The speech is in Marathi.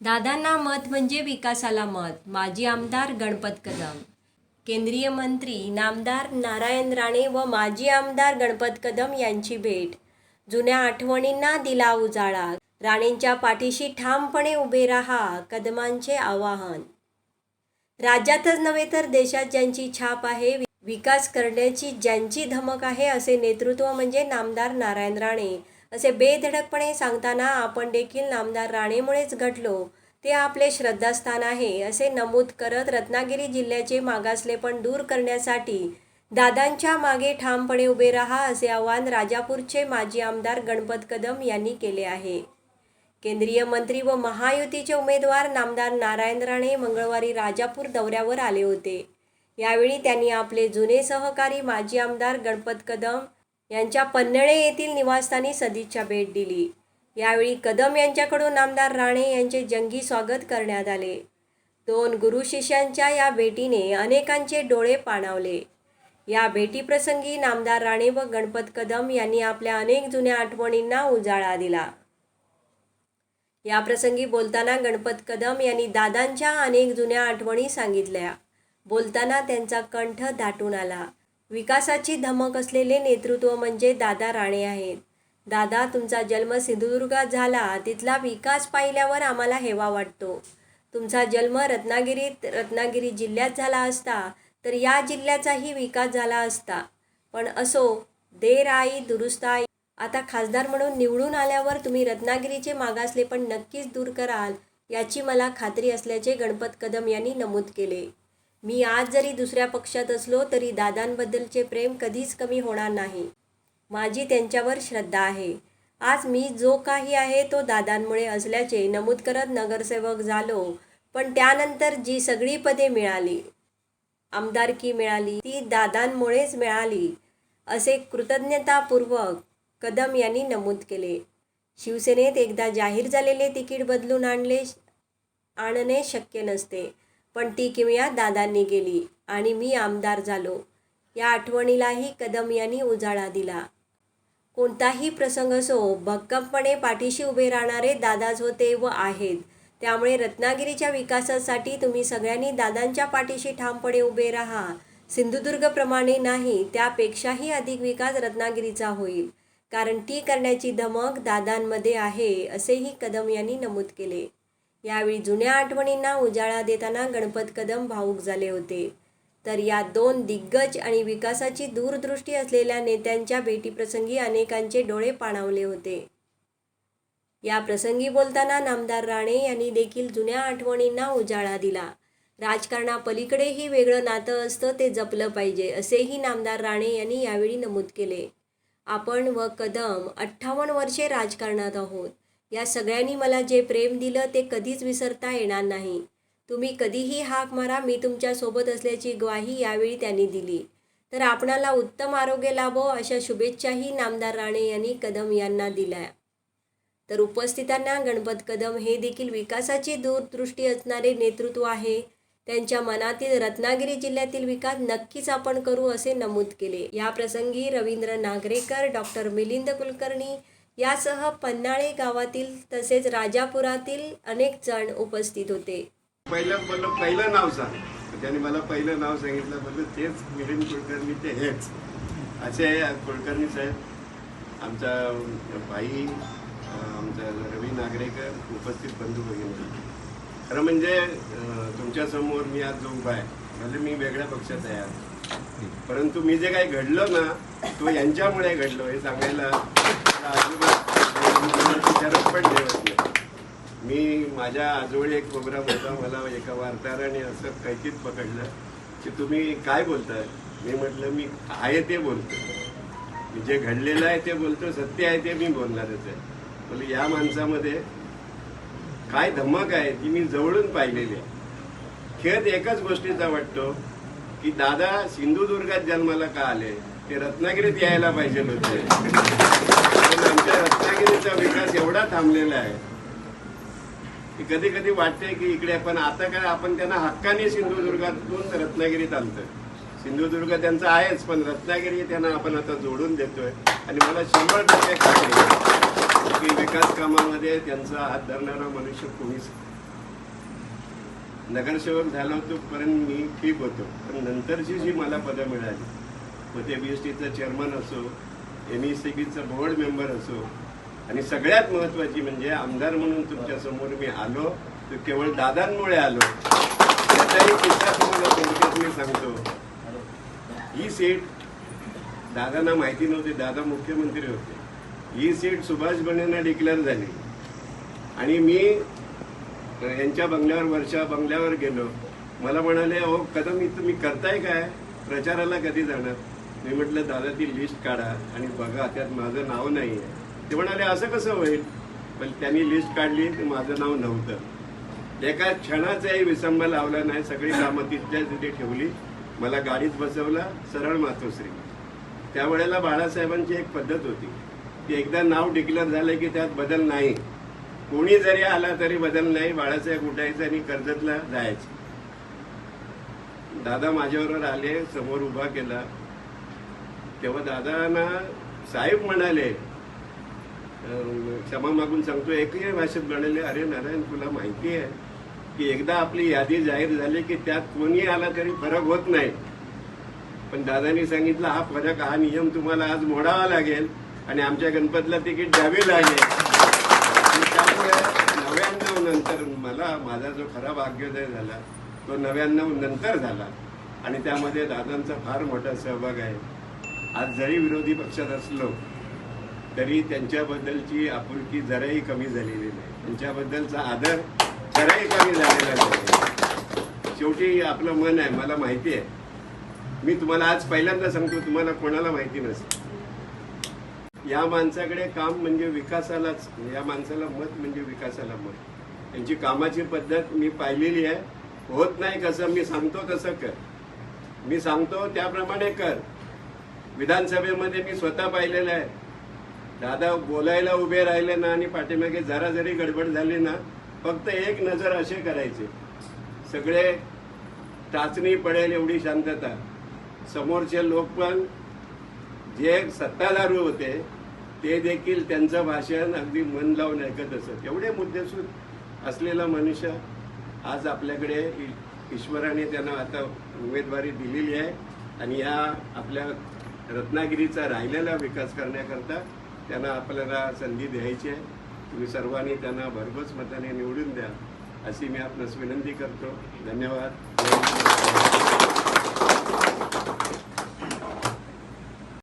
दादांना मत म्हणजे विकासाला मत. माजी आमदार गणपत कदम. केंद्रीय मंत्री नामदार नारायण राणे व माजी आमदार गणपत कदम यांची भेट. जुन्या आठवणींना दिला उजाळा. राणेंच्या पाठीशी ठामपणे उभे राहा कदमांचे आवाहन. राज्यातच नव्हे तर देशात ज्यांची छाप आहे विकास करण्याची ज्यांची धमक आहे असे नेतृत्व म्हणजे नामदार नारायण राणे. असे बेधडकपणे सांगताना आपण देखील नामदार राणेमुळेच घडलो. ते आपले श्रद्धास्थान आहे असे नमूद करत रत्नागिरी जिल्ह्याचे मागासलेपण दूर करण्यासाठी दादांच्या मागे ठामपणे उभे राहा असे आवाहन राजापूरचे माजी आमदार गणपत कदम यांनी केले आहे. केंद्रीय मंत्री व महायुतीचे उमेदवार नामदार नारायण राणे मंगळवारी राजापूर दौऱ्यावर आले होते. यावेळी त्यांनी आपले जुने सहकारी माजी आमदार गणपत कदम यांच्या पन्हाळे येथील निवासस्थानी सदिच्छा भेट दिली. यावेळी कदम यांच्याकडून आमदार राणे यांचे जंगी स्वागत करण्यात आले. दोन गुरु शिष्यांच्या या भेटीने अनेकांचे डोळे पाणावले. या भेटीप्रसंगी नामदार राणे व गणपत कदम यांनी आपल्या अनेक जुन्या आठवणींना उजाळा दिला. या प्रसंगी बोलताना गणपत कदम यांनी दादांच्या अनेक जुन्या आठवणी सांगितल्या. बोलताना त्यांचा कंठ दाटून आला. विकासाची धमक असलेले नेतृत्व म्हणजे दादा राणे आहेत. दादा तुमचा जन्म सिंधुदुर्गात झाला तिथला विकास पाहिल्यावर आम्हाला हेवा वाटतो. तुमचा जन्म रत्नागिरीत रत्नागिरी जिल्ह्यात झाला असता तर या जिल्ह्याचाही विकास झाला असता. पण असो देर आई दुरुस्त आई आता खासदार म्हणून निवडून आल्यावर तुम्ही रत्नागिरीचे मागासले पण नक्कीच दूर कराल याची मला खात्री असल्याचे गणपत कदम यांनी नमूद केले. मी आज जरी दुसऱ्या पक्षात असलो तरी दादांबद्दलचे प्रेम कधीच कमी होणार नाही. माझी त्यांच्यावर श्रद्धा आहे. आज मी जो काही आहे तो दादांमुळे असल्याचे नमूद करत नगरसेवक झालो पण त्यानंतर जी सगळी पदे मिळाली आमदारकी मिळाली ती दादांमुळेच मिळाली असे कृतज्ञतापूर्वक कदम यांनी नमूद केले. शिवसेनेत एकदा जाहीर झालेले तिकीट बदलून आणले आणणे शक्य नसते. पण ती किमया दादांनी गेली आणि मी आमदार झालो. या आठवणीलाही कदम यांनी उजाळा दिला. कोणताही प्रसंग असो भक्कमपणे पाठीशी उभे राहणारे दादाच होते व आहेत. त्यामुळे रत्नागिरीच्या विकासासाठी तुम्ही सगळ्यांनी दादांच्या पाठीशी ठामपणे उभे राहा. सिंधुदुर्गप्रमाणे नाही त्यापेक्षाही अधिक विकास रत्नागिरीचा होईल. कारण ती करण्याची धमक दादांमध्ये आहे असेही कदम यांनी नमूद केले. यावेळी जुन्या आठवणींना उजाळा देताना गणपत कदम भावुक झाले होते. तर या दोन दिग्गज आणि विकासाची दूरदृष्टी असलेल्या नेत्यांच्या भेटीप्रसंगी अनेकांचे डोळे पाणावले होते. या प्रसंगी बोलताना नामदार राणे यांनी देखील जुन्या आठवणींना उजाळा दिला. राजकारणापलीकडेही वेगळं नातं असतं ते जपलं पाहिजे असेही नामदार राणे यांनी यावेळी नमूद केले. आपण व कदम अठ्ठावन्न वर्षे राजकारणात आहोत. या सगळ्यांनी मला जे प्रेम दिलं ते कधीच विसरता येणार नाही. तुम्ही कधीही हाक मारा मी तुमच्यासोबत असल्याची ग्वाही यावेळी त्यांनी दिली. तर आपणाला उत्तम आरोग्य लाभो अशा शुभेच्छाही नामदार राणे यांनी कदम यांना दिल्या. तर उपस्थितांना गणपत कदम हे देखील विकासाची दूरदृष्टी असणारे नेतृत्व आहे. त्यांच्या मनातील रत्नागिरी जिल्ह्यातील विकास नक्कीच आपण करू असे नमूद केले. या प्रसंगी रवींद्र नागरेकर डॉक्टर मिलिंद कुलकर्णी यासह पन्हाळे गावातील तसेच राजापुरातील अनेक जण उपस्थित होते. पहिलं बोललं पहिलं नाव सांग त्याने मला पहिलं नाव सांगितलं. बोललं तेच मिलिंद कुलकर्णी ते हेच. असे कुलकर्णी साहेब आमचा भाई आमचा रवी नागरेकर उपस्थित बंधू भगिनी खरं म्हणजे तुमच्यासमोर मी आज जो उभा आहे. म्हणजे मी वेगळ्या पक्षात आहे आज. परंतु मी जे काही घडलं ना तो यांच्यामुळे घडलो हे सांगायला मला अजिबात पण ठेवत नाही मी माझ्या आजोळी एक प्रोग्राम होता मला एका वार्ताहराने असं कैकीत पकडलं की तुम्ही काय बोलताय? मी म्हटलं मी आहे ते बोलतो. जे घडलेलं आहे ते बोलतो सत्य आहे ते मी बोलणारच आहे. म्हणजे या माणसामध्ये काय धमक आहे ती मी जवळून पाहिलेली आहे. खेळ एकाच गोष्टीचा वाटतो की दादा सिंधुदुर्गात जन्माला का आले? ते रत्नागिरीत यायला पाहिजे होते. रत्नागिरीचा विकास एवढा थांबलेला आहे की कधी कधी वाटते की इकडे पण आता काय आपण त्यांना हक्काने सिंधुदुर्गातून रत्नागिरीत आणतोय. सिंधुदुर्ग त्यांचा आहेच पण रत्नागिरी त्यांना आपण आता जोडून देतोय. आणि मला शंभर टक्के खात्री की विकास कामामध्ये त्यांचा हात धरणारा मनुष्य कोणीच नगरसेवक झालो होतो पर्यंत मी ठीक होतो. पण नंतरची जी मला पदं मिळाली मग ते बी एस टीचा चेअरमन असो एम ई सी बीचा बोर्ड मेंबर असो आणि सगळ्यात महत्त्वाची म्हणजे आमदार म्हणून तुमच्यासमोर मी आलो तर केवळ दादांमुळे आलो. त्याचाही किस्सा तुम्हाला थोडक्यात मी सांगतो. ही सीट दादांना माहिती नव्हती दादा मुख्यमंत्री होते. ही सीट सुभाष बंडेंना डिक्लेअर झाली. आणि मी यांच्या बंगल्यावर वर्षा बंगल्यावर गेलो. मला म्हणाले अहो कदम तुम्ही करताय काय? प्रचाराला कधी जाणार? मी म्हटलं दादा ती लिस्ट काढा आणि बघा त्यात माझं नाव नाही आहे ते म्हणाले असं कसं होईल? पण त्यांनी लिस्ट काढली तर माझं नाव नव्हतं. एका क्षणाचाही विसंब लावला नाही सगळी कामं तिथल्या तिथे ठेवली. मला गाडीत बसवला सरळ मातोश्री. त्यावेळेला बाळासाहेबांची एक पद्धत होती. की एकदा नाव डिक्लेअर झालं की त्यात बदल नाही. कोणी जरी आला तरी बदल नाही बाळासाहेब उठायचं आणि कर्जतला जायचं. दादा माझ्याबरोबर आले समोर उभा केला. तेव्हा दादांना साहेब म्हणाले क्षमा मागून सांगतो एकही भाषेत म्हणाले अरे नारायण तुला माहिती आहे की एकदा आपली यादी जाहीर झाली की त्यात कोणी आला तरी फरक होत नाही. पण दादांनी सांगितलं हा फरक हा नियम तुम्हाला आज मोडावा लागेल आणि आमच्या गणपतीला तिकीट द्यावी लागेल. त्यामुळे नव्याण्णव नंतर मला माझा जो खरा भाग्योदय झाला तो नव्याण्णव नंतर झाला. आणि त्यामध्ये दादांचा फार मोठा सहभाग आहे. आज जरी विरोधी पक्षात असलो तरी त्यांच्याबद्दलची आपुलकी जराही कमी झालेली नाही. त्यांच्याबद्दलचा आदर जराही कमी झालेला नाही. शेवटी आपलं मन आहे मला माहिती आहे. मी तुम्हाला आज पहिल्यांदा सांगतो तुम्हाला कोणाला माहिती नसेल. या माणसाकडे काम म्हणजे विकासालाच या माणसाला मत म्हणजे विकासाला मत. त्यांची कामाची पद्धत मी पाहिलेली आहे. होत नाही कसं मी सांगतो तसं कर. मी सांगतो त्याप्रमाणे कर. विधानसभेमध्ये मी स्वतः पाहिलेलं आहे. दादा बोलायला उभे राहिले ना आणि पाठीमागे जरा जरी गडबड झाली ना फक्त एक नजर असे करायचे. सगळे टाचणी पडेल एवढी शांतता. समोरचे लोक पण जे सत्ताधारू होते ते देखील त्यांचं भाषण अगदी मन लावून ऐकत असत. एवढे मुद्देसूद असलेला मनुष्य आज आपल्याकडे ईश्वराने त्यांना आता उमेदवारी दिलेली आहे. आणि या आपल्या रत्नागिरीचा राहिलेला विकास करण्याकरता त्यांना आपल्याला संधी द्यायची आहे. तुम्ही सर्वांनी त्यांना भरघोस मताने निवडून द्या अशी मी आपणास विनंती करतो. धन्यवाद.